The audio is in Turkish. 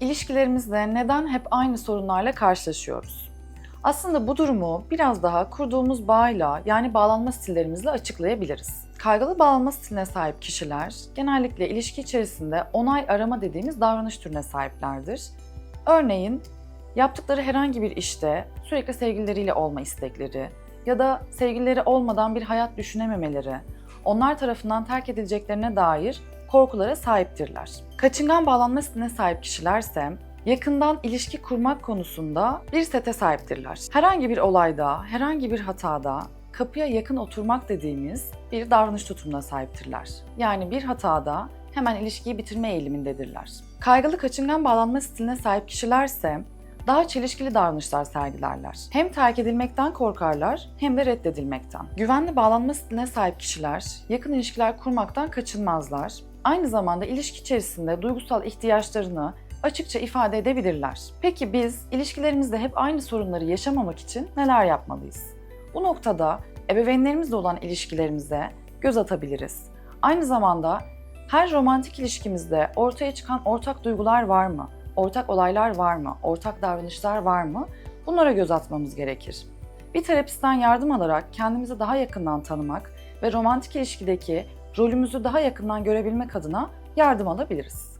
İlişkilerimizde neden hep aynı sorunlarla karşılaşıyoruz? Aslında bu durumu biraz daha kurduğumuz bağıyla yani bağlanma stillerimizle açıklayabiliriz. Kaygılı bağlanma stiline sahip kişiler genellikle ilişki içerisinde onay arama dediğimiz davranış türüne sahiplerdir. Örneğin yaptıkları herhangi bir işte sürekli sevgilileriyle olma istekleri ya da sevgilileri olmadan bir hayat düşünememeleri, onlar tarafından terk edileceklerine dair korkulara sahiptirler. Kaçıngan bağlanma stiline sahip kişilerse yakından ilişki kurmak konusunda bir sete sahiptirler. Herhangi bir olayda, herhangi bir hatada kapıya yakın oturmak dediğimiz bir davranış tutumuna sahiptirler. Yani bir hatada hemen ilişkiyi bitirme eğilimindedirler. Kaygılı kaçıngan bağlanma stiline sahip kişilerse daha çelişkili davranışlar sergilerler. Hem terk edilmekten korkarlar hem de reddedilmekten. Güvenli bağlanma stiline sahip kişiler yakın ilişkiler kurmaktan kaçınmazlar. Aynı zamanda ilişki içerisinde duygusal ihtiyaçlarını açıkça ifade edebilirler. Peki biz ilişkilerimizde hep aynı sorunları yaşamamak için neler yapmalıyız? Bu noktada ebeveynlerimizle olan ilişkilerimize göz atabiliriz. Aynı zamanda her romantik ilişkimizde ortaya çıkan ortak duygular var mı? Ortak olaylar var mı? Ortak davranışlar var mı? Bunlara göz atmamız gerekir. Bir terapistten yardım alarak kendimizi daha yakından tanımak ve romantik ilişkideki rolümüzü daha yakından görebilmek adına yardım alabiliriz.